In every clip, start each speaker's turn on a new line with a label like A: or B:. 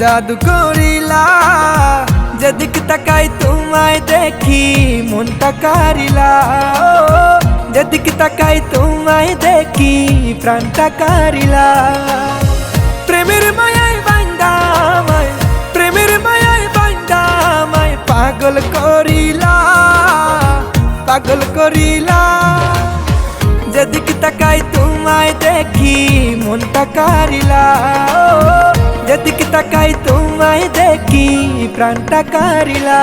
A: জাদু করিলা, যেদিক তাকাই তোমায় দেখি, মনটা কারিলা। যেদিক তাকাই তোমায় দেখি, প্রাণটা কারিলা। প্রেমের মায়ায় বান্দামায় প্রেমের মায়ায় বান্দামায় পাগল করিলা পাগল করিলা। যেদিক তাকাই তোমায় দেখি, মনটা কারিলা। যেদিক তাকাই তোমায় দেখি, প্রাণটা কারিলা।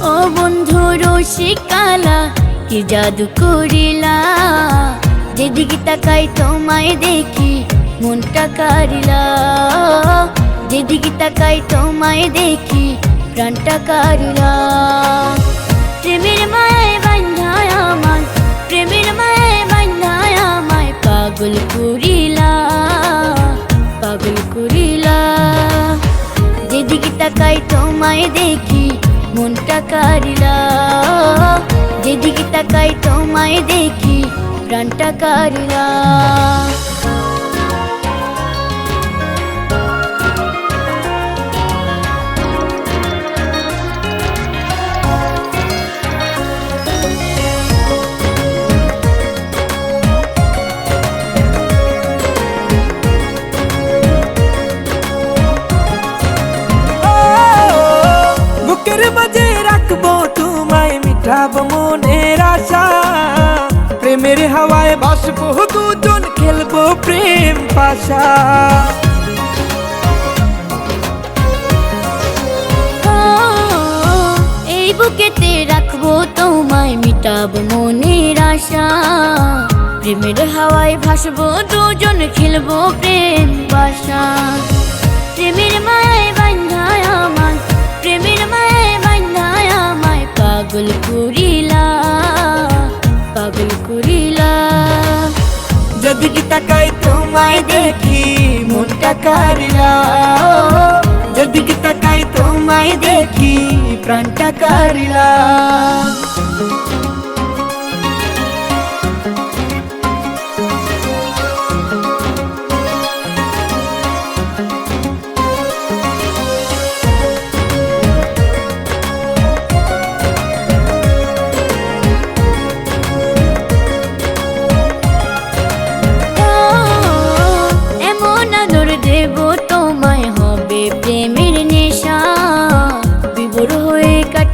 B: ও বন্ধু রসিকালা, কি জাদু করিলা? যেদিকে তাকাই তোমায় দেখি, মনটা কারিলা। যেদিকে তাকাই তোমায় দেখি, প্রাণটা কারিলা। দেখি মনটা কারিলা যেদিকে তাকাই তোমায় দেখি প্রাণটা কারিলা
A: মাঝে রাখব তোমায় মিঠাবো মনের আশা। প্রেমের হাওয়ায় বাসবো, দুজন খেলব প্রেম পাশা।
B: এই বুকেতে রাখব তোমায় মিটাবো মনের আশা। প্রেমের হাওয়ায় ভাসবো, দুজন খেলব প্রেম বাসা
A: যেদিকে তাকাই তোমায় দেখি মনটা কারিলা যেদিকে তাকাই তোমায় দেখি প্রাণটা কারিলা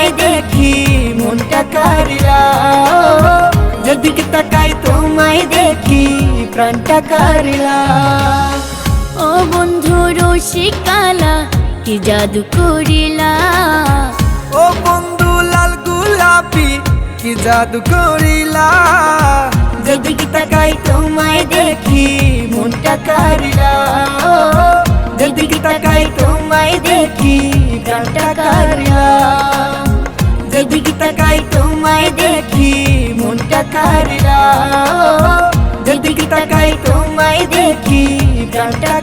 B: তোমায়
A: দেখি মনটা কারিলা যেদিকে তাকাই তোমায় দেখি প্রাণটা কারিলা
B: ও বন্ধু রসিকালা কি জাদু করিলা?
A: ও বন্ধু লাল গোলাপি কি জাদু করিলা? যেদিকে তাকাই তোমায় দেখি মনটা কারিলা যেদিকে তাকাই তোমায় দেখি প্রাণটা কারিলা তাকাই তোমায় দেখি মনটা কারিলা যেদিকে তাকাই তোমায় দেখি প্রাণটা